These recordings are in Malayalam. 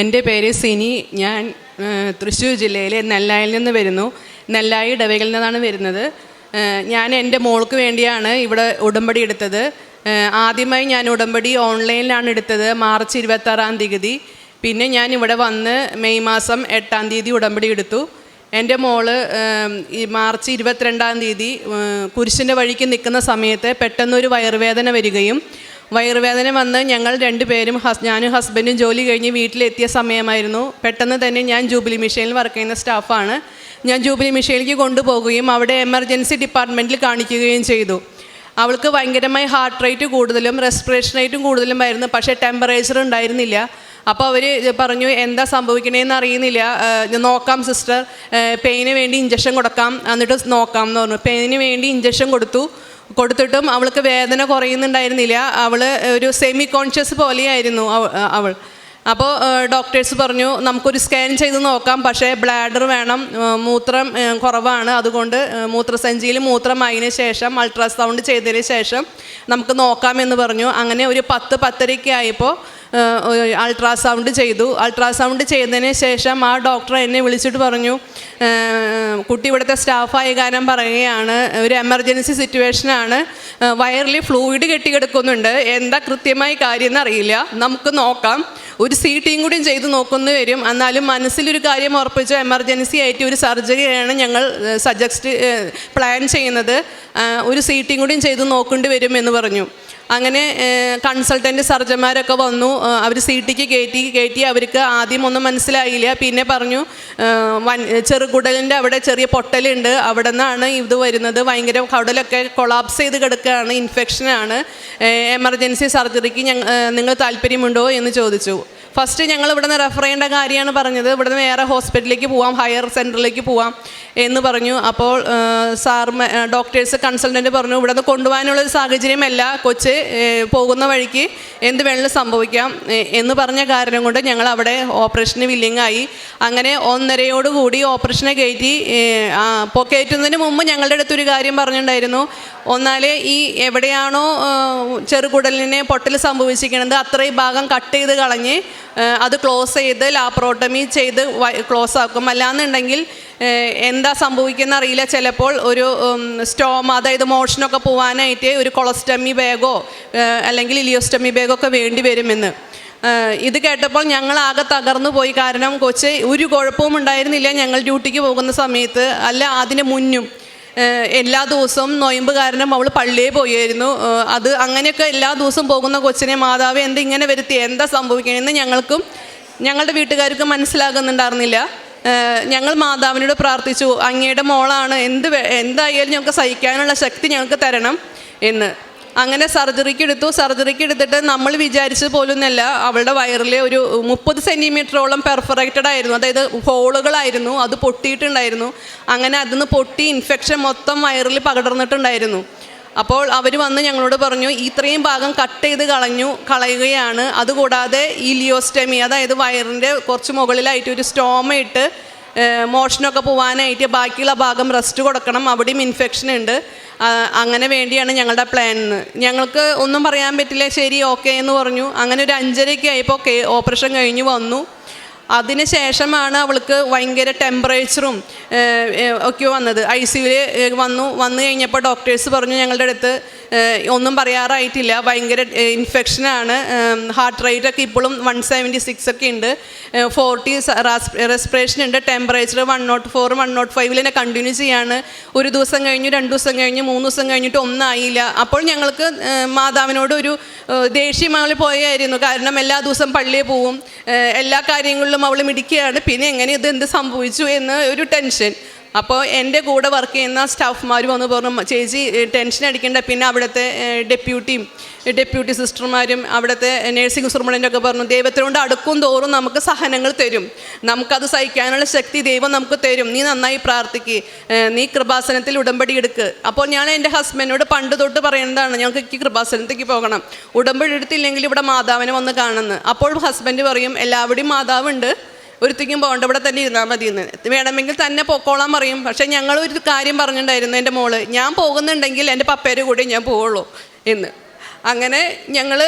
എന്റെ പേര് സിനി. ഞാൻ തൃശ്ശൂർ ജില്ലയിലെ നെല്ലായിൽ നിന്ന് വരുന്നു. നെല്ലായി ഇടവകളിൽ നിന്നാണ് വരുന്നത്. ഞാൻ എന്റെ മോൾക്ക് വേണ്ടിയാണ് ഇവിടെ ഉടമ്പടി എടുത്തത്. ആദ്യമായി ഞാൻ ഉടമ്പടി ഓൺലൈനിലാണ് എടുത്തത് മാർച്ച് ഇരുപത്താറാം തീയതി. പിന്നെ ഞാൻ ഇവിടെ വന്ന് മെയ് മാസം എട്ടാം തീയതി ഉടമ്പടി എടുത്തു. എന്റെ മോൾ ഈ മാർച്ച് ഇരുപത്തിരണ്ടാം തീയതി കുരിശിന്റെ വഴിക്ക് നിൽക്കുന്ന സമയത്ത് പെട്ടെന്നൊരു വയറുവേദന വരികയും വയറുവേദന വന്ന് ഞങ്ങൾ രണ്ടുപേരും ഹസ് ഞാനും ഹസ്ബൻഡും ജോലി കഴിഞ്ഞ് വീട്ടിലെത്തിയ സമയമായിരുന്നു. പെട്ടെന്ന് തന്നെ ഞാൻ ജൂബിലി മിഷനിൽ വർക്ക് ചെയ്യുന്ന സ്റ്റാഫാണ്. ഞാൻ ജൂബിലി മിഷനിലേക്ക് കൊണ്ടുപോകുകയും അവിടെ എമർജൻസി ഡിപ്പാർട്ട്മെന്റിൽ കാണിക്കുകയും ചെയ്തു. അവൾക്ക് ഭയങ്കരമായി ഹാർട്ട് റേറ്റ് കൂടുതലും റെസ്പിറേഷൻ റേറ്റും കൂടുതലും ആയിരുന്നു പക്ഷേ ടെമ്പറേച്ചർ ഉണ്ടായിരുന്നില്ല. അപ്പോൾ അവർ പറഞ്ഞു എന്താ സംഭവിക്കണേന്ന് അറിയുന്നില്ല. നോക്കാം സിസ്റ്റർ. പെയിന് വേണ്ടി ഇഞ്ചക്ഷൻ കൊടുക്കാം. എന്നിട്ട് നോക്കാം എന്ന് പറഞ്ഞു. പെയിന് വേണ്ടി ഇഞ്ചക്ഷൻ കൊടുത്തു. കൊടുത്തിട്ടും അവൾക്ക് വേദന കുറയുന്നുണ്ടായിരുന്നില്ല. അവൾ ഒരു സെമി കോൺഷ്യസ് പോലെയായിരുന്നു അവ- അവൾ. അപ്പോൾ ഡോക്ടേഴ്സ് പറഞ്ഞു നമുക്കൊരു സ്കാൻ ചെയ്ത് നോക്കാം. പക്ഷേ ബ്ലാഡർ വേണം. മൂത്രം കുറവാണ്. അതുകൊണ്ട് മൂത്രസഞ്ചിയിൽ മൂത്രമായതിനു ശേഷം അൾട്രാസൗണ്ട് ചെയ്തതിന് ശേഷം നമുക്ക് നോക്കാമെന്ന് പറഞ്ഞു. അങ്ങനെ ഒരു പത്ത് പത്തരയ്ക്ക് ആയപ്പോൾ അൾട്രാസൗണ്ട് ചെയ്തു. അൾട്രാസൗണ്ട് ചെയ്തതിന് ശേഷം ആ ഡോക്ടർ എന്നെ വിളിച്ചിട്ട് പറഞ്ഞു കുട്ടി ഇവിടുത്തെ സ്റ്റാഫായ കാരണം പറയുകയാണ് ഒരു എമർജൻസി സിറ്റുവേഷനാണ് വയറിൽ ഫ്ലൂയിഡ് കെട്ടിക്കിടക്കുന്നുണ്ട്. എന്താ കൃത്യമായി കാര്യം എന്നറിയില്ല നമുക്ക് നോക്കാം. ഒരു സീറ്റിയും കൂടിയും ചെയ്ത് നോക്കുന്നു വരും. എന്നാലും മനസ്സിലൊരു കാര്യം ഉറപ്പിച്ചു എമർജൻസി ആയിട്ട് ഒരു സർജറിയാണ് ഞങ്ങൾ സജസ്റ്റ് പ്ലാൻ ചെയ്യുന്നത്. ഒരു സീറ്റിയും കൂടിയും ചെയ്ത് നോക്കേണ്ടി വരും എന്ന് പറഞ്ഞു. അങ്ങനെ കൺസൾട്ടന്റ് സർജന്മാരൊക്കെ വന്നു. അവർ സീറ്റിക്ക് കയറ്റി കയറ്റി അവർക്ക് ആദ്യം ഒന്നും മനസ്സിലായില്ല. പിന്നെ പറഞ്ഞു വൻ ചെറുകുടലിന്റെ അവിടെ ചെറിയ പൊട്ടലുണ്ട്. അവിടെ നിന്നാണ് ഇത് വരുന്നത്. ഭയങ്കര കടലൊക്കെ കൊളാപ്സ് ചെയ്ത് കിടക്കുകയാണ്. ഇൻഫെക്ഷനാണ്. എമർജൻസി സർജറിക്ക് ഞങ്ങൾ നിങ്ങൾ താല്പര്യമുണ്ടോ എന്ന് ചോദിച്ചു. ഫസ്റ്റ് ഞങ്ങൾ ഇവിടുന്ന് റെഫർ ചെയ്യേണ്ട കാര്യമാണ് പറഞ്ഞത്. ഇവിടുന്ന് വേറെ ഹോസ്പിറ്റലിലേക്ക് പോവാം ഹയർ സെന്ററിലേക്ക് പോവാം എന്ന് പറഞ്ഞു. അപ്പോൾ സാർ ഡോക്ടേഴ്സ് കൺസൾട്ടന്റ് പറഞ്ഞു ഇവിടുന്ന് കൊണ്ടുപോകാനുള്ള ഒരു സാഹചര്യമല്ല. കൊച്ച് പോകുന്ന വഴിക്ക് എന്ത് വേണമെങ്കിലും സംഭവിക്കാം. എന്ന് പറഞ്ഞ കാരണം കൊണ്ട് ഞങ്ങൾ അവിടെ ഓപ്പറേഷന് വില്ലിങ് ആയി. അങ്ങനെ ഒന്നരയോടുകൂടി ഓപ്പറേഷനെ കയറ്റി അപ്പോൾ കയറ്റുന്നതിന് മുമ്പ് ഞങ്ങളുടെ അടുത്തൊരു കാര്യം പറഞ്ഞിട്ടുണ്ടായിരുന്നു. ഒന്നാൽ ഈ എവിടെയാണോ ചെറുകുടലിനെ പൊട്ടൽ സംഭവിച്ചിരിക്കുന്നത് അത്രയും ഭാഗം കട്ട് ചെയ്ത് കളഞ്ഞ് അത് ക്ലോസ് ചെയ്ത് ലാപ്രോട്ടമി ചെയ്ത് ക്ലോസ് ആക്കും. അല്ലാന്നുണ്ടെങ്കിൽ എന്താ സംഭവിക്കുന്ന അറിയില്ല. ചിലപ്പോൾ ഒരു സ്റ്റോം അതായത് മോഷനൊക്കെ പോകാനായിട്ട് ഒരു കൊളസ്റ്റമി ബാഗോ അല്ലെങ്കിൽ ഇലിയോസ്റ്റമി ബാഗോ ഒക്കെ വേണ്ടി വരുമെന്ന്. ഇത് കേട്ടപ്പോൾ ഞങ്ങൾ ആകെ തകർന്നു പോയി. കാരണം കൊച്ച് ഒരു കുഴപ്പവും ഉണ്ടായിരുന്നില്ല ഞങ്ങൾ ഡ്യൂട്ടിക്ക് പോകുന്ന സമയത്ത്. അല്ല അതിന് മുന്നും. എല്ലാ ദിവസവും നൊയമ്പ് കാരണം അവൾ പള്ളിയിൽ പോയായിരുന്നു. അത് അങ്ങനെയൊക്കെ എല്ലാ ദിവസവും പോകുന്ന കൊച്ചിനെ മാതാവ് എന്ത് ഇങ്ങനെ വരുത്തി? എന്താ സംഭവിക്കണമെന്ന് ഞങ്ങൾക്കും ഞങ്ങളുടെ വീട്ടുകാർക്കും മനസ്സിലാകുന്നുണ്ടായിരുന്നില്ല. ഞങ്ങൾ മാതാവിനോട് പ്രാർത്ഥിച്ചു അങ്ങയുടെ മോളാണ് എന്ത് എന്തായാലും ഞങ്ങൾക്ക് സഹിക്കാനുള്ള ശക്തി ഞങ്ങൾക്ക് തരണം എന്ന്. അങ്ങനെ സർജറിക്ക് എടുത്തു. സർജറിക്ക് എടുത്തിട്ട് നമ്മൾ വിചാരിച്ചത് പോലൊന്നല്ല. അവളുടെ വയറിൽ ഒരു മുപ്പത് സെന്റിമീറ്ററോളം പെർഫറേറ്റഡ് ആയിരുന്നു. അതായത് ഹോളുകളായിരുന്നു. അത് പൊട്ടിയിട്ടുണ്ടായിരുന്നു. അങ്ങനെ അതിന്ന് പൊട്ടി ഇൻഫെക്ഷൻ മൊത്തം വയറിൽ പകർന്നിട്ടുണ്ടായിരുന്നു. അപ്പോൾ അവർ വന്ന് ഞങ്ങളോട് പറഞ്ഞു ഇത്രയും ഭാഗം കട്ട് ചെയ്ത് കളഞ്ഞു കളയുകയാണ്. അതുകൂടാതെ ഈ ലിയോസ്റ്റമി അതായത് വയറിന്റെ കുറച്ച് മുകളിലായിട്ട് ഒരു സ്റ്റോമ ഇട്ട് മോഷനമൊക്കെ പോകാനായിട്ട് ബാക്കിയുള്ള ഭാഗം റെസ്റ്റ് കൊടുക്കണം. അവിടെയും ഇൻഫെക്ഷൻ ഉണ്ട്. അങ്ങനെ വേണ്ടിയാണ് ഞങ്ങളുടെ പ്ലാൻ ഞങ്ങൾക്ക് ഒന്നും പറയാൻ പറ്റില്ല. ശരി ഓക്കെ എന്ന് പറഞ്ഞു. അങ്ങനെ ഒരു അഞ്ചരയ്ക്ക് ആയപ്പോൾ ഓപ്പറേഷൻ കഴിഞ്ഞ് വന്നു. അതിന് ശേഷമാണ് അവൾക്ക് ഭയങ്കര ടെമ്പറേച്ചറും ഒക്കെ വന്നത്. ഐ സിയുവിൽ വന്നു. വന്നു കഴിഞ്ഞപ്പോൾ ഡോക്ടേഴ്സ് പറഞ്ഞു ഞങ്ങളുടെ അടുത്ത് ഒന്നും പറയാറായിട്ടില്ല. ഭയങ്കര ഇൻഫെക്ഷനാണ് ഹാർട്ട് റേറ്റ് ഒക്കെ ഇപ്പോഴും വൺ സെവന്റി സിക്സ് ഒക്കെ ഉണ്ട്. ഫോർട്ടി റെസ്പിറേഷൻ ഉണ്ട്. Temperature one nought four one nought ഫൈവിൽ തന്നെ കണ്ടിന്യൂ ചെയ്യാണ്. ഒരു ദിവസം കഴിഞ്ഞു രണ്ട് ദിവസം കഴിഞ്ഞു മൂന്ന് ദിവസം കഴിഞ്ഞിട്ട് ഒന്നും ആയില്ല അപ്പോൾ ഞങ്ങൾക്ക് മാതാവിനോട് ഒരു ദേഷ്യമാവിൽ പോയായിരുന്നു. കാരണം എല്ലാ ദിവസവും പള്ളിയിൽ പോവും. എല്ലാ കാര്യങ്ങളിലും അവൾ മിടിക്കുകയാണ് പിന്നെ എങ്ങനെ ഇത് എന്ത് സംഭവിച്ചു എന്ന് ഒരു ടെൻഷൻ അപ്പോൾ എന്റെ കൂടെ വർക്ക് ചെയ്യുന്ന സ്റ്റാഫ്മാർ വന്ന് പറഞ്ഞു ചേച്ചി ടെൻഷൻ അടിക്കേണ്ട. പിന്നെ അവിടുത്തെ ഡെപ്യൂട്ടിയും ഡെപ്യൂട്ടി സിസ്റ്റർമാരും അവിടുത്തെ നേഴ്സിംഗ് സൂപ്രണ്ടന്റൊക്കെ പറഞ്ഞു ദൈവത്തിനോട് അടുക്കും തോറും നമുക്ക് സഹനങ്ങൾ തരും. നമുക്കത് സഹിക്കാനുള്ള ശക്തി ദൈവം നമുക്ക് തരും. നീ നന്നായി പ്രാർത്ഥിക്ക്. നീ കൃപാസനത്തിൽ ഉടമ്പടി എടുക്ക്. അപ്പോൾ ഞാൻ എന്റെ ഹസ്ബൻഡിനോട് പണ്ട് തൊട്ട് പറയുന്നതാണ് ഞങ്ങൾക്ക് കൃപാസനത്തേക്ക് പോകണം. ഉടമ്പടി എടുത്തില്ലെങ്കിൽ ഇവിടെ മാതാവിനെ വന്ന് കാണുന്നു. അപ്പോൾ ഹസ്ബൻഡ് പറയും എല്ലാവിടെയും മാതാവുണ്ട്. ഒരുത്തിക്കും പോകണ്ട ഇവിടെ തന്നെ ഇരുന്നാൽ മതി എന്ന് വേണമെങ്കിൽ തന്നെ പൊക്കോളാൻ പറയും. പക്ഷേ ഞങ്ങൾ ഒരു കാര്യം പറഞ്ഞിട്ടുണ്ടായിരുന്നു എന്റെ മോൾ. ഞാൻ പോകുന്നുണ്ടെങ്കിൽ എന്റെ പപ്പേരെ കൂടെ ഞാൻ പോവുള്ളൂ എന്ന്. അങ്ങനെ ഞങ്ങൾ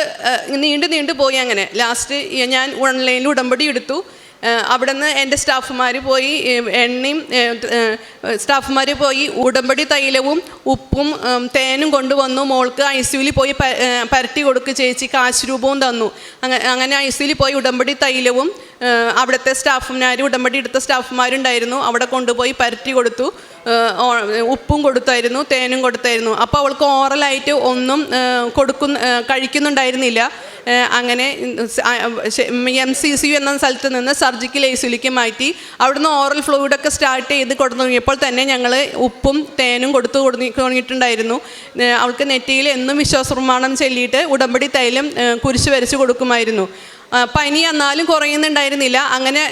നീണ്ടു നീണ്ടു പോയി അങ്ങനെ. ലാസ്റ്റ് ഞാൻ ഓൺലൈനിൽ ഉടമ്പടി എടുത്തു. അവിടെ നിന്ന് എന്റെ സ്റ്റാഫുമാർ പോയി എണ്ണയും സ്റ്റാഫുമാർ പോയി ഉടമ്പടി തൈലവും ഉപ്പും തേനും കൊണ്ടുവന്നു. മോൾക്ക് ഐ സിയുവിൽ പോയി പരട്ടി കൊടുക്ക് ചേച്ചി കാശ് രൂപവും തന്നു. അങ്ങനെ ഐ സിയുവിൽ പോയി ഉടമ്പടി തൈലവും അവിടുത്തെ സ്റ്റാഫുമാർ ഉടമ്പടി എടുത്ത സ്റ്റാഫുമാരുണ്ടായിരുന്നു അവിടെ കൊണ്ടുപോയി പരട്ടി കൊടുത്തു. ഉപ്പും കൊടുത്തായിരുന്നു തേനും കൊടുത്തായിരുന്നു. അപ്പോൾ അവൾക്ക് ഓറലായിട്ട് ഒന്നും കൊടുക്കുന്ന കഴിക്കുന്നുണ്ടായിരുന്നില്ല. അങ്ങനെ എം സി സി യു എന്ന സ്ഥലത്ത് നിന്ന് സർജിക്കൽ ഐസിലേക്ക് മാറ്റി അവിടുന്ന് ഓറൽ ഫ്ലൂയിഡൊക്കെ സ്റ്റാർട്ട് ചെയ്ത് കൊടുത്തു തുടങ്ങിയപ്പോൾ തന്നെ ഞങ്ങൾ ഉപ്പും തേനും കൊടുത്തു തുടങ്ങി തുടങ്ങിയിട്ടുണ്ടായിരുന്നു അവൾക്ക് നെറ്റിയിൽ എന്നും വിശ്വാസപ്രമാണം ചൊല്ലിയിട്ട് ഉടമ്പടി തൈലം കുരിശ് വരച്ച് കൊടുക്കുമായിരുന്നു. പനി എന്നാലും കുറയുന്നുണ്ടായിരുന്നില്ല. അങ്ങനെ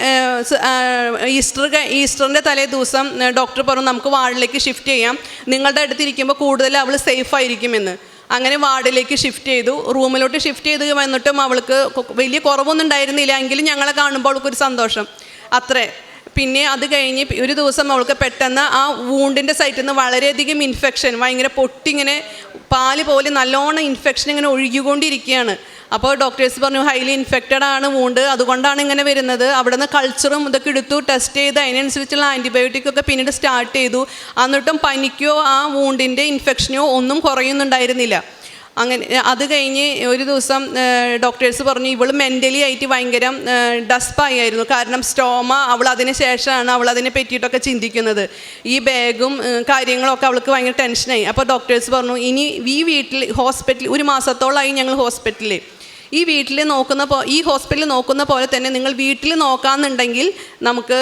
ഈസ്റ്റർ ഈസ്റ്ററിന്റെ തലേ ദിവസം ഡോക്ടർ പറഞ്ഞു നമുക്ക് വാർഡിലേക്ക് ഷിഫ്റ്റ് ചെയ്യാം. നിങ്ങളുടെ അടുത്തിരിക്കുമ്പോൾ കൂടുതൽ അവൾ സേഫ് ആയിരിക്കുമെന്ന്. അങ്ങനെ വാർഡിലേക്ക് ഷിഫ്റ്റ് ചെയ്തു. റൂമിലോട്ട് ഷിഫ്റ്റ് ചെയ്ത് വന്നിട്ടും അവൾക്ക് വലിയ കുറവൊന്നും ഉണ്ടായിരുന്നില്ല. എങ്കിലും ഞങ്ങളെ കാണുമ്പോൾ അവൾക്കൊരു സന്തോഷം. അത്രേ. പിന്നെ അത് കഴിഞ്ഞ് ഒരു ദിവസം അവൾക്ക് പെട്ടെന്ന് ആ വൂണ്ടിന്റെ സൈറ്റിൽ നിന്ന് വളരെയധികം ഇൻഫെക്ഷൻ ഭയങ്കര പൊട്ടിങ്ങനെ പാൽ പോലെ നല്ലോണം ഇൻഫെക്ഷൻ ഇങ്ങനെ ഒഴുകിക്കൊണ്ടിരിക്കുകയാണ്. അപ്പോൾ ഡോക്ടേഴ്സ് പറഞ്ഞു ഹൈലി ഇൻഫെക്റ്റഡ് ആണ് വൂണ്ട് അതുകൊണ്ടാണ് ഇങ്ങനെ വരുന്നത്. അവിടെ നിന്ന് കൾച്ചറും ഇതൊക്കെ എടുത്തു ടെസ്റ്റ് ചെയ്ത് അതിനനുസരിച്ചുള്ള ആന്റിബയോട്ടിക് ഒക്കെ പിന്നീട് സ്റ്റാർട്ട് ചെയ്തു. എന്നിട്ടും പനിക്കോ ആ വൂണ്ടിന്റെ ഇൻഫെക്ഷനോ ഒന്നും കുറയുന്നുണ്ടായിരുന്നില്ല. അങ്ങനെ അത് കഴിഞ്ഞ് ഒരു ദിവസം ഡോക്ടേഴ്സ് പറഞ്ഞു ഇവൾ മെന്റലി ആയിട്ട് ഭയങ്കര ഡസ്പായിരുന്നു കാരണം സ്റ്റോമ അവൾ അതിന് ശേഷമാണ് അവൾ അതിനെ പറ്റിയിട്ടൊക്കെ ചിന്തിക്കുന്നത്. ഈ ബാഗും കാര്യങ്ങളൊക്കെ അവൾക്ക് ഭയങ്കര ടെൻഷനായി അപ്പോൾ ഡോക്ടേഴ്സ് പറഞ്ഞു ഇനി ഈ വീട്ടിൽ ഹോസ്പിറ്റൽ ഒരു മാസത്തോളമായി ഞങ്ങൾ ഹോസ്പിറ്റലിൽ ഈ വീട്ടിൽ നോക്കുന്ന പോ ഈ ഹോസ്പിറ്റലിൽ നോക്കുന്ന പോലെ തന്നെ നിങ്ങൾ വീട്ടിൽ നോക്കാമെന്നുണ്ടെങ്കിൽ നമുക്ക്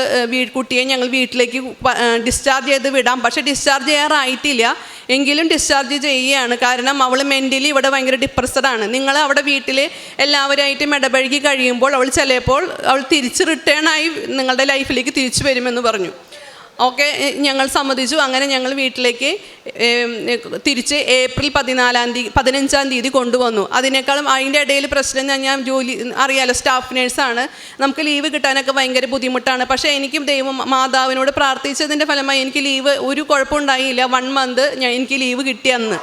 കുട്ടിയെ ഞങ്ങൾ വീട്ടിലേക്ക് ഡിസ്ചാർജ് ചെയ്ത് വിടാം. പക്ഷേ ഡിസ്ചാർജ് ചെയ്യാറായിട്ടില്ല. എങ്കിലും ഡിസ്ചാർജ് ചെയ്യുകയാണ്. കാരണം അവൾ മെന്റലി ഇവിടെ ഭയങ്കര ഡിപ്രസ്ഡ് ആണ്. നിങ്ങൾ അവിടെ വീട്ടിൽ എല്ലാവരുമായിട്ടും ഇടപഴകി കഴിയുമ്പോൾ അവൾ ചിലപ്പോൾ അവൾ തിരിച്ച് റിട്ടേൺ ആയി നിങ്ങളുടെ ലൈഫിലേക്ക് തിരിച്ചു വരുമെന്ന് പറഞ്ഞു. ഓക്കെ ഞങ്ങൾ സമ്മതിച്ചു. അങ്ങനെ ഞങ്ങൾ വീട്ടിലേക്ക് തിരിച്ച് ഏപ്രിൽ പതിനാലാം തീയതി പതിനഞ്ചാം തീയതി കൊണ്ടുവന്നു. അതിനേക്കാളും അതിന്റെ ഇടയിൽ പ്രശ്നം ഞാൻ ഞാൻ ജോലി അറിയാലോ സ്റ്റാഫ് നേഴ്സാണ്. നമുക്ക് ലീവ് കിട്ടാനൊക്കെ ഭയങ്കര ബുദ്ധിമുട്ടാണ്. പക്ഷേ എനിക്കും ദൈവം മാതാവിനോട് പ്രാർത്ഥിച്ചതിന്റെ ഫലമായി എനിക്ക് ലീവ് ഒരു കുഴപ്പമുണ്ടായില്ല. വൺ മന്ത് ഞാൻ എനിക്ക് ലീവ് കിട്ടി അന്ന്.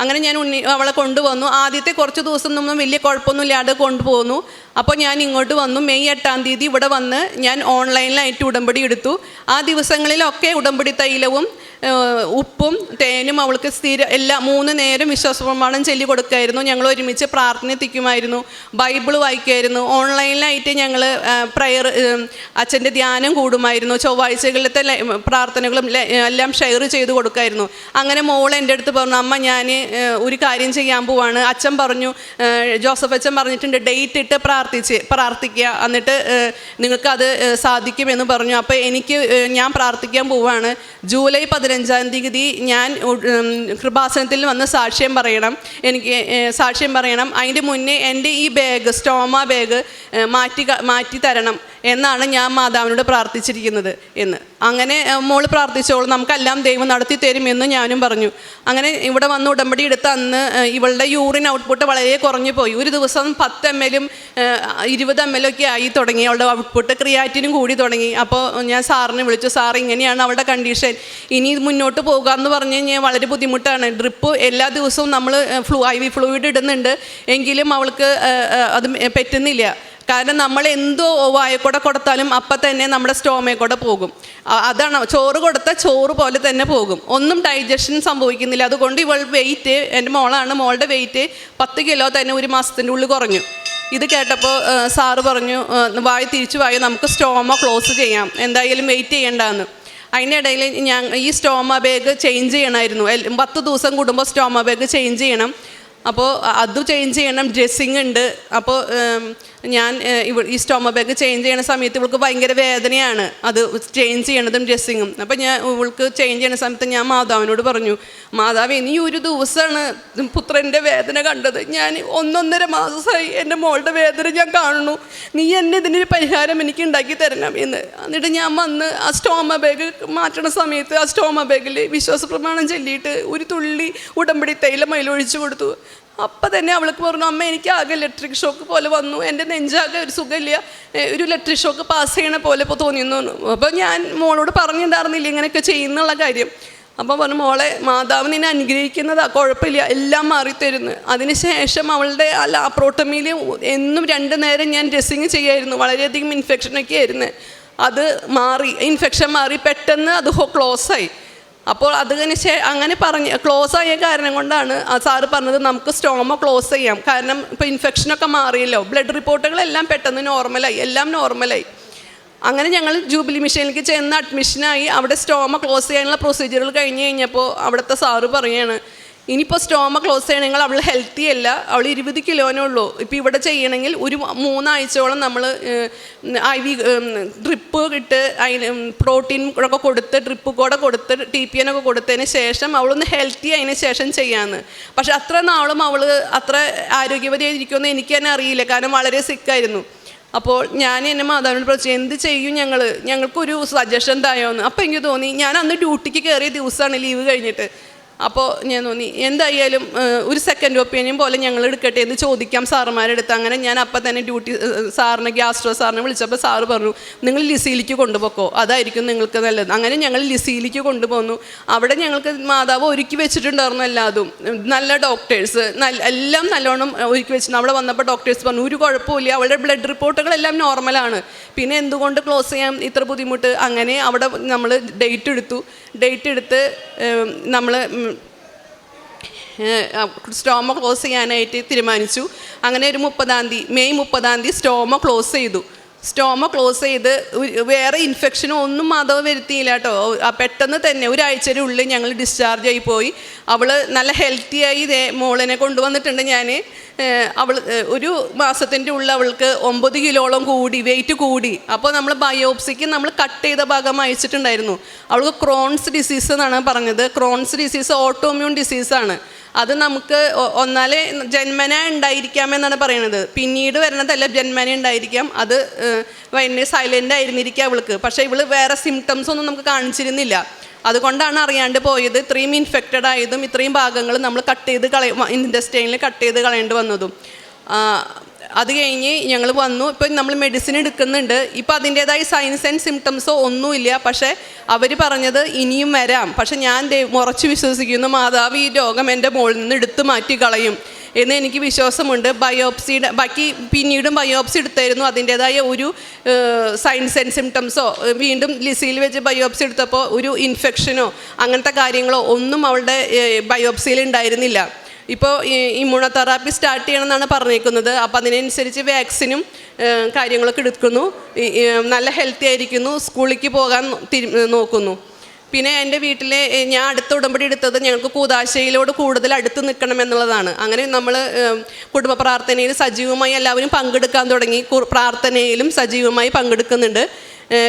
അങ്ങനെ ഞാൻ ഉണ്ണി അവളെ കൊണ്ടുവന്നു. ആദ്യത്തെ കുറച്ച് ദിവസം ഒന്നും വലിയ കുഴപ്പമൊന്നും ഇല്ലാതെ കൊണ്ടുപോന്നു. അപ്പോൾ ഞാൻ ഇങ്ങോട്ട് വന്നു. മെയ് എട്ടാം തീയതി ഇവിടെ വന്ന് ഞാൻ ഓൺലൈനിലായിട്ട് ഉടമ്പടി എടുത്തു. ആ ദിവസങ്ങളിലൊക്കെ ഉടമ്പടി തൈലവും ഉപ്പും തേനും അവൾക്ക് സ്ഥിര എല്ലാ മൂന്ന് നേരം വിശ്വാസപ്രമാണം ചൊല്ലി കൊടുക്കുമായിരുന്നു ഞങ്ങൾ ഒരുമിച്ച് പ്രാർത്ഥനത്തിക്കുമായിരുന്നു ബൈബിൾ വായിക്കുമായിരുന്നു. ഓൺലൈനിലായിട്ട് ഞങ്ങൾ പ്രയർ അച്ഛന്റെ ധ്യാനം കൂടുമായിരുന്നു. ചൊവ്വാഴ്ചകളിലത്തെ പ്രാർത്ഥനകളും എല്ലാം ഷെയർ ചെയ്ത് കൊടുക്കുമായിരുന്നു അങ്ങനെ മോൾ എന്റെ അടുത്ത് പറഞ്ഞു അമ്മ ഞാൻ ഒരു കാര്യം ചെയ്യാൻ പോവാണ്. അച്ഛൻ പറഞ്ഞു ജോസഫ് അച്ഛൻ പറഞ്ഞിട്ടുണ്ട് ഡേറ്റ് ഇട്ട് പ്രാർത്ഥിച്ച് പ്രാർത്ഥിക്കുക. എന്നിട്ട് നിങ്ങൾക്ക് നിങ്ങൾക്കത് സാധിക്കുമെന്ന് പറഞ്ഞു. അപ്പോൾ എനിക്ക് ഞാൻ പ്രാർത്ഥിക്കാൻ പോവാണ്. ജൂലൈ പതിനഞ്ചാം തീയതി ഞാൻ കൃപാസനത്തിൽ വന്ന് സാക്ഷ്യം പറയണം. എനിക്ക് സാക്ഷ്യം പറയണം. അതിന്റെ മുന്നേ എന്റെ ഈ ബാഗ് സ്റ്റോമ ബാഗ് മാറ്റി മാറ്റി തരണം. എന്നാണ് ഞാൻ മാതാവിനോട് പ്രാർത്ഥിച്ചിരിക്കുന്നത് എന്ന്. അങ്ങനെ മോൾ പ്രാർത്ഥിച്ചോളൂ നമുക്കെല്ലാം ദൈവം നടത്തി തരും എന്ന് ഞാനും പറഞ്ഞു. അങ്ങനെ ഇവിടെ വന്ന് ഉടമ്പടി എടുത്ത അന്ന് ഇവളുടെ യൂറിൻ ഔട്ട്പുട്ട് വളരെ കുറഞ്ഞു പോയി. ഒരു ദിവസം പത്ത് എം എല്ലും ഇരുപത് എം എല്ലൊക്കെ ആയി തുടങ്ങി. അവളുടെ ഔട്ട്പുട്ട് ക്രിയാറ്റിനും കൂടി തുടങ്ങി. അപ്പോൾ ഞാൻ സാറിനെ വിളിച്ചു സാർ ഇങ്ങനെയാണ് അവളുടെ കണ്ടീഷൻ ഇനി മുന്നോട്ട് പോകുക എന്ന് പറഞ്ഞു കഴിഞ്ഞാൽ വളരെ ബുദ്ധിമുട്ടാണ്. ഡ്രിപ്പ് എല്ലാ ദിവസവും നമ്മൾ ഫ്ലൂ ഐ വി ഫ്ലൂയിഡ് ഇടുന്നുണ്ട്. എങ്കിലും അവൾക്ക് അത് പറ്റുന്നില്ല. കാരണം നമ്മൾ എന്തോ വായക്കൂടെ കൊടുത്താലും അപ്പം തന്നെ നമ്മുടെ സ്റ്റോമേ കൂടെ പോകും. അതാണ് ചോറ് കൊടുത്ത ചോറ് പോലെ തന്നെ പോകും. ഒന്നും ഡൈജഷൻ സംഭവിക്കുന്നില്ല. അതുകൊണ്ട് ഇവൾ വെയിറ്റ് എന്റെ മോളാണ്. മോളുടെ വെയിറ്റ് പത്ത് കിലോ തന്നെ ഒരു മാസത്തിന്റെ ഉള്ളിൽ കുറഞ്ഞു. ഇത് കേട്ടപ്പോൾ സാറ് പറഞ്ഞു വായു തിരിച്ചു വായു നമുക്ക് സ്റ്റോമ ക്ലോസ് ചെയ്യാം. എന്തായാലും വെയിറ്റ് ചെയ്യണ്ടെന്ന്. അതിനിടയിൽ ഞാൻ ഈ സ്റ്റോമ ബാഗ് ചേഞ്ച് ചെയ്യണമായിരുന്നു. പത്ത് ദിവസം കൂടുമ്പോൾ സ്റ്റോമ ബാഗ് ചേഞ്ച് ചെയ്യണം. അപ്പോൾ അത് ചേഞ്ച് ചെയ്യണം. ഡ്രസ്സിങ് ഉണ്ട്. അപ്പോൾ ഞാൻ ഇവ ഈ സ്റ്റോമ ബാഗ് ചേഞ്ച് ചെയ്യണ സമയത്ത് ഇവൾക്ക് ഭയങ്കര വേദനയാണ്. അത് ചേഞ്ച് ചെയ്യണതും ഡ്രസ്സിങ്ങും അപ്പം ഞാൻ ഇവൾക്ക് ചേഞ്ച് ചെയ്യുന്ന സമയത്ത് ഞാൻ മാതാവിനോട് പറഞ്ഞു മാതാവ് ഇനി ഒരു ദിവസമാണ് പുത്രന്റെ വേദന കണ്ടത്. ഞാൻ ഒന്നൊന്നര മാസമായി എന്റെ മോളുടെ വേദന ഞാൻ കാണുന്നു. നീ എന്നെ ഇതിനൊരു പരിഹാരം എനിക്ക് ഉണ്ടാക്കി തരണം എന്ന്. എന്നിട്ട് ഞാൻ വന്ന് ആ സ്റ്റോമ ബാഗ് മാറ്റണ സമയത്ത് ആ സ്റ്റോമ ബാഗിൽ വിശ്വാസ പ്രമാണം ചൊല്ലിയിട്ട് ഒരു തുള്ളി ഉടമ്പടി തൈലം അതിലൊഴിച്ചു കൊടുത്തു. അപ്പം തന്നെ അവൾക്ക് പറഞ്ഞു അമ്മ എനിക്ക് ആകെ ഇലക്ട്രിക് ഷോക്ക് പോലെ വന്നു. എന്റെ നെഞ്ചാകെ ഒരു സുഖമില്ല. ഒരു ഇലക്ട്രിക് ഷോക്ക് പാസ് ചെയ്യണ പോലെ ഇപ്പോൾ തോന്നിയെന്നു അപ്പോൾ ഞാൻ മോളോട് പറഞ്ഞിട്ടുണ്ടായിരുന്നില്ല ഇങ്ങനെയൊക്കെ ചെയ്യുന്നുള്ള കാര്യം. അപ്പോൾ പറഞ്ഞു മോളെ മാതാവ് നിന്നെ അനുഗ്രഹിക്കുന്നതാ കുഴപ്പമില്ല. എല്ലാം മാറിത്തരുന്നു. അതിനുശേഷം അവളുടെ ആ ലാപ്രോട്ടമിയിൽ എന്നും രണ്ട് നേരം ഞാൻ ഡ്രസ്സിങ് ചെയ്യായിരുന്നു. വളരെയധികം ഇൻഫെക്ഷനൊക്കെ ആയിരുന്നു. അത് മാറി ഇൻഫെക്ഷൻ മാറി പെട്ടെന്ന് അത് ക്ലോസ് ആയി. അപ്പോൾ അതിന് ശേ അങ്ങനെ പറഞ്ഞ് ക്ലോസ് ആയ കാരണം കൊണ്ടാണ് ആ സാറ് പറഞ്ഞത് നമുക്ക് സ്റ്റോമ ക്ലോസ് ചെയ്യാം. കാരണം ഇപ്പോൾ ഇൻഫെക്ഷനൊക്കെ മാറിയല്ലോ. ബ്ലഡ് റിപ്പോർട്ടുകളെല്ലാം പെട്ടെന്ന് നോർമലായി എല്ലാം നോർമലായി അങ്ങനെ ഞങ്ങൾ ജൂബിലി മിഷനിലേക്ക് ചെന്ന് അഡ്മിഷനായി അവിടെ സ്റ്റോമ ക്ലോസ് ചെയ്യാനുള്ള പ്രൊസീജിയറുകൾ കഴിഞ്ഞ് കഴിഞ്ഞപ്പോൾ അവിടുത്തെ സാറ് പറയാണ് ഇനിയിപ്പോൾ സ്റ്റോമ ക്ലോസ് ചെയ്യണമെങ്കിൽ അവൾ ഹെൽത്തി അല്ല അവൾ ഇരുപത് കിലോനേ ഉള്ളൂ. ഇപ്പോൾ ഇവിടെ ചെയ്യണമെങ്കിൽ ഒരു മൂന്നാഴ്ചയോളം നമ്മൾ ഐ വി ഡ്രിപ്പ് ഇട്ട് അതിന് പ്രോട്ടീൻ ഒക്കെ കൊടുത്ത് ഡ്രിപ്പ് കൂടെ കൊടുത്ത് ടി പി എനൊക്കെ കൊടുത്തതിന് ശേഷം അവളൊന്ന് ഹെൽത്തി ആയതിന് ശേഷം ചെയ്യാമെന്ന് പക്ഷെ അത്ര നാളും അവൾ അത്ര ആരോഗ്യവതിയായിരിക്കുമെന്ന് എനിക്ക് തന്നെ അറിയില്ല. കാരണം വളരെ സിക്കായിരുന്നു അപ്പോൾ ഞാൻ എന്നെ മാതാവിനോട് പ്രശ്നം എന്ത് ചെയ്യും ഞങ്ങൾ ഞങ്ങൾക്കൊരു സജഷൻ തായോന്ന്. അപ്പോൾ എനിക്ക് തോന്നി ഞാൻ അന്ന് ഡ്യൂട്ടിക്ക് കയറിയ ദിവസമാണ് ലീവ് കഴിഞ്ഞിട്ട്. അപ്പോൾ ഞാൻ തോന്നി എന്തായാലും ഒരു സെക്കൻഡ് ഒപ്പീനിയൻ പോലെ ഞങ്ങൾ എടുക്കട്ടെ എന്ന് ചോദിക്കാം സാറുമാരുടെ അടുത്ത് അങ്ങനെ ഞാൻ അപ്പം തന്നെ ഡ്യൂട്ടി സാറിനെ ഗ്യാസ്ട്രോ സാറിനെ വിളിച്ചപ്പോൾ സാറ് പറഞ്ഞു നിങ്ങൾ ലിസിയിലേക്ക് കൊണ്ടുപോക്കോ അതായിരിക്കും നിങ്ങൾക്ക് നല്ലത്. അങ്ങനെ ഞങ്ങൾ ലിസിയിലേക്ക് കൊണ്ടുപോന്നു. അവിടെ ഞങ്ങൾക്ക് മാതാവ് ഒരുക്കി വെച്ചിട്ടുണ്ടായിരുന്നു എല്ലാതും. നല്ല ഡോക്ടേഴ്സ് നല്ല എല്ലാം നല്ലോണം ഒരുക്കി വെച്ചിട്ടുണ്ട്. അവിടെ വന്നപ്പോൾ ഡോക്ടേഴ്സ് പറഞ്ഞു ഒരു കുഴപ്പമില്ല അവളുടെ ബ്ലഡ് റിപ്പോർട്ടുകളെല്ലാം നോർമലാണ് പിന്നെ എന്തുകൊണ്ട് ക്ലോസ് ചെയ്യാൻ ഇത്ര ബുദ്ധിമുട്ട്? അങ്ങനെ അവിടെ നമ്മൾ ഡേറ്റ് എടുത്തു. ഡേറ്റ് എടുത്ത് നമ്മൾ സ്റ്റോമ ക്ലോസ് ചെയ്യാനായിട്ട് തീരുമാനിച്ചു. അങ്ങനെ ഒരു മുപ്പതാം തീയതി മെയ് മുപ്പതാം തീയതി സ്റ്റോമ ക്ലോസ് ചെയ്തു. സ്റ്റോമ ക്ലോസ് ചെയ്ത് വേറെ ഇൻഫെക്ഷനോ ഒന്നും മാധവ് വരുത്തിയില്ല കേട്ടോ. പെട്ടെന്ന് തന്നെ ഒരാഴ്ചയുടെ ഉള്ളിൽ ഞങ്ങൾ ഡിസ്ചാർജ് ആയി പോയി. അവൾ നല്ല ഹെൽത്തി ആയി ഇതേ മോളിനെ കൊണ്ടുവന്നിട്ടുണ്ട് ഞാൻ അവൾ ഒരു മാസത്തിന്റെ ഉള്ളിൽ അവൾക്ക് ഒമ്പത് കിലോളം കൂടി വെയിറ്റ് കൂടി. അപ്പോൾ നമ്മൾ ബയോപ്സിക്ക് നമ്മൾ കട്ട് ചെയ്ത ഭാഗം അയച്ചിട്ടുണ്ടായിരുന്നു. അവൾക്ക് ക്രോൺസ് ഡിസീസ് എന്നാണ് പറഞ്ഞത്. ക്രോൺസ് ഡിസീസ് ഓട്ടോമ്യൂൺ ഡിസീസാണ് അത് നമുക്ക് ഒന്നാൽ ജന്മന ഉണ്ടായിരിക്കാമെന്നാണ് പറയുന്നത് പിന്നീട് വരുന്നതല്ല ജന്മന ഉണ്ടായിരിക്കാം. അത് ഭയങ്കര സൈലന്റ് ആയിരുന്നിരിക്കുക അവൾക്ക് പക്ഷേ ഇവൾ വേറെ സിംറ്റംസ് ഒന്നും നമുക്ക് കാണിച്ചിരുന്നില്ല. അതുകൊണ്ടാണ് അറിയാണ്ട് പോയത്. ഇത്രയും ഇൻഫെക്റ്റഡ് ആയതും ഇത്രയും ഭാഗങ്ങൾ നമ്മൾ കട്ട് ചെയ്ത് കളയ ഇൻഡസ്റ്റൈനിൽ കട്ട് ചെയ്ത് കളയേണ്ടി വന്നതും. അത് കഴിഞ്ഞ് ഞങ്ങൾ വന്നു. ഇപ്പം നമ്മൾ മെഡിസിൻ എടുക്കുന്നുണ്ട്. ഇപ്പം അതിന്റേതായ സൈൻസ് ആൻഡ് സിംറ്റംസോ ഒന്നുമില്ല. പക്ഷേ അവർ പറഞ്ഞത് ഇനിയും വരാം. പക്ഷെ ഞാൻ ഉറച്ചു വിശ്വസിക്കുന്നു മാതാവ് ഈ രോഗം എന്റെ മുകളിൽ നിന്ന് എടുത്തു മാറ്റി കളയും എന്ന് എനിക്ക് വിശ്വാസമുണ്ട്. ബയോപ്സിയുടെ ബാക്കി പിന്നീടും ബയോപ്സി എടുത്തായിരുന്നു. അതിന്റേതായ ഒരു സൈൻസ് ആൻഡ് സിംറ്റംസോ വീണ്ടും ലിസിയിൽ വെച്ച് ബയോപ്സി എടുത്തപ്പോൾ ഒരു ഇൻഫെക്ഷനോ അങ്ങനത്തെ കാര്യങ്ങളോ ഒന്നും അവളുടെ ബയോപ്സിയിൽ ഉണ്ടായിരുന്നില്ല. ഇപ്പോൾ ഇമ്മ്യൂണോതെറാപ്പി സ്റ്റാർട്ട് ചെയ്യണമെന്നാണ് പറഞ്ഞേക്കുന്നത്. അപ്പോൾ അതിനനുസരിച്ച് വാക്സിനും കാര്യങ്ങളൊക്കെ എടുക്കുന്നു. ഈ, ഈ, നല്ല ഹെൽത്തി ആയിരിക്കുന്നു. സ്കൂളിലേക്ക് പോകാൻ നോക്കുന്നു. പിന്നെ എന്റെ വീട്ടിലെ ഞാൻ അടുത്ത ഉടമ്പടി എടുത്തത് ഞങ്ങൾക്ക് കൂതാശയിലോട് കൂടുതൽ അടുത്ത് നിൽക്കണം എന്നുള്ളതാണ്. അങ്ങനെ നമ്മൾ കുടുംബ പ്രാർത്ഥനയിൽ സജീവമായി എല്ലാവരും പങ്കെടുക്കാൻ തുടങ്ങി. പ്രാർത്ഥനയിലും സജീവമായി പങ്കെടുക്കുന്നുണ്ട്.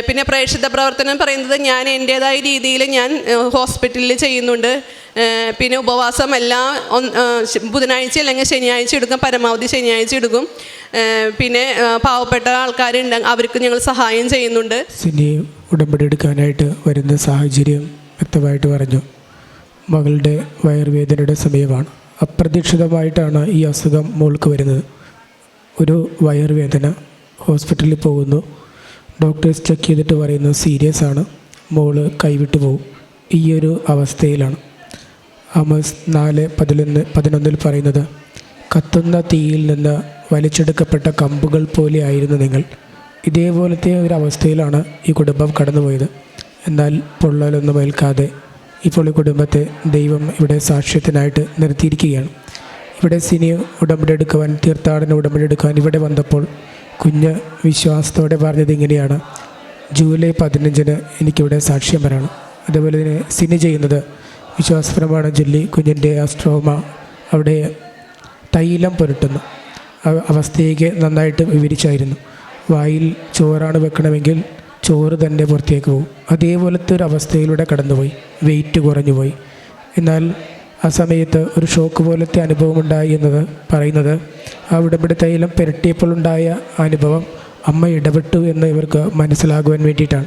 പിന്നെ പ്രേക്ഷിത പ്രവർത്തനം പറയുന്നത് ഞാൻ എന്റേതായ രീതിയിൽ ഞാൻ ഹോസ്പിറ്റലിൽ ചെയ്യുന്നുണ്ട്. പിന്നെ ഉപവാസം എല്ലാ ബുധനാഴ്ച അല്ലെങ്കിൽ ശനിയാഴ്ച എടുക്കും പരമാവധി ശനിയാഴ്ച എടുക്കും. പിന്നെ പാവപ്പെട്ട ആൾക്കാരുണ്ട് അവർക്ക് ഞങ്ങൾ സഹായം ചെയ്യുന്നുണ്ട്. സിനി ഉടമ്പടി എടുക്കാനായിട്ട് വരുന്ന സാഹചര്യം വ്യക്തമായിട്ട് പറഞ്ഞു. മകളുടെ വയർവേദനയുടെ സമയമാണ്. അപ്രതീക്ഷിതമായിട്ടാണ് ഈ അസുഖം മോൾക്ക് വരുന്നത്. ഒരു വയർവേദന ഹോസ്പിറ്റലിൽ പോകുന്നു. ഡോക്ടേഴ്സ് ചെക്ക് ചെയ്തിട്ട് പറയുന്നത് സീരിയസ് ആണ്. മോൾ കൈവിട്ടു പോകും ഈ ഒരു അവസ്ഥയിലാണ്. അമസ് നാല് പതിനൊന്ന് പതിനൊന്നിൽ പറയുന്നത് കത്തുന്ന തീയിൽ നിന്ന് വലിച്ചെടുക്കപ്പെട്ട കമ്പുകൾ പോലെ ആയിരുന്നു നിങ്ങൾ. ഇതേപോലത്തെ ഒരവസ്ഥയിലാണ് ഈ കുടുംബം കടന്നുപോയത്. എന്നാൽ പൊള്ളലൊന്നും ഏൽക്കാതെ ഇപ്പോൾ ഈ കുടുംബത്തെ ദൈവം ഇവിടെ സാക്ഷ്യത്തിനായിട്ട് നിർത്തിയിരിക്കുകയാണ്. ഇവിടെ സിനി ഉടമ്പടി എടുക്കുവാൻ തീർത്ഥാടന ഉടമ്പടി എടുക്കുവാൻ ഇവിടെ വന്നപ്പോൾ കുഞ്ഞ് വിശ്വാസത്തോടെ പറഞ്ഞത് ഇങ്ങനെയാണ്. ജൂലൈ പതിനഞ്ചിന് എനിക്കിവിടെ സാക്ഷ്യം വരണം. അതേപോലെ തന്നെ സിനി ചെയ്യുന്നത് വിശ്വാസപ്രമാണം ചൊല്ലി കുഞ്ഞിന്റെ അസ്ട്രോമ അവിടെ തൈലം പുരട്ടുന്നു. അവസ്ഥയേക്ക് നന്നായിട്ട് വിവരിച്ചായിരുന്നു. വായിൽ ചോറാണ് വെക്കണമെങ്കിൽ ചോറ് തന്നെ പുറത്തേക്ക് പോകും. അതേപോലത്തെ ഒരു അവസ്ഥയിലൂടെ കടന്നുപോയി. വെയിറ്റ് കുറഞ്ഞുപോയി. എന്നാൽ ആ സമയത്ത് ഒരു ഷോക്ക് പോലത്തെ അനുഭവം ഉണ്ടായി എന്നത് പറയുന്നത് ആ ഉടമ്പടി തൈലം പുരട്ടിയപ്പോൾ ഉണ്ടായ അനുഭവം അമ്മ ഇടപെട്ടു എന്ന് ഇവർക്ക് മനസ്സിലാകുവാൻ വേണ്ടിയിട്ടാണ്.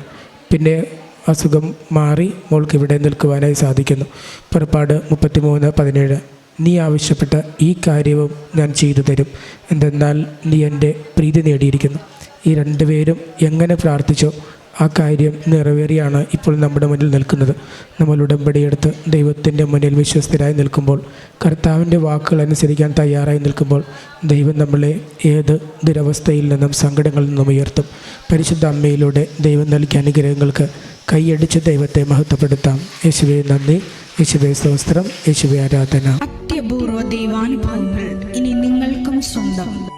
പിന്നെ അസുഖം മാറി മോൾക്ക് ഇവിടെ നിൽക്കുവാനായി സാധിക്കുന്നു. പുറപ്പാട് മുപ്പത്തിമൂന്ന് പതിനേഴ്. നീ ആവശ്യപ്പെട്ട ഈ കാര്യവും ഞാൻ ചെയ്തു തരും. എന്തെന്നാൽ നീ എന്റെ പ്രീതി നേടിയിരിക്കുന്നു. ഈ രണ്ടുപേരും എങ്ങനെ പ്രാർത്ഥിച്ചോ ആ കാര്യം നിറവേറിയാണ് ഇപ്പോൾ നമ്മുടെ മുന്നിൽ നിൽക്കുന്നത്. നമ്മൾ ഉടമ്പടിയെടുത്ത് ദൈവത്തിന്റെ മുന്നിൽ വിശ്വസ്തരായി നിൽക്കുമ്പോൾ കർത്താവിന്റെ വാക്കുകൾ അനുസരിക്കാൻ തയ്യാറായി നിൽക്കുമ്പോൾ ദൈവം നമ്മളെ ഏത് ദുരവസ്ഥയിൽ നിന്നും സങ്കടങ്ങളിൽ നിന്നും ഉയർത്തും. പരിശുദ്ധ അമ്മയിലൂടെ ദൈവം നൽകിയ അനുഗ്രഹങ്ങൾക്ക് കൈയടിച്ച് ദൈവത്തെ മഹത്വപ്പെടുത്താം. യേശുവെ നന്ദി. യേശുവെ സ്തോത്രം. യേശുവെ ആരാധന. അത്യപൂർവ ദൈവാനുഭവങ്ങൾ ഇനി നിങ്ങൾക്കും സ്വന്തം.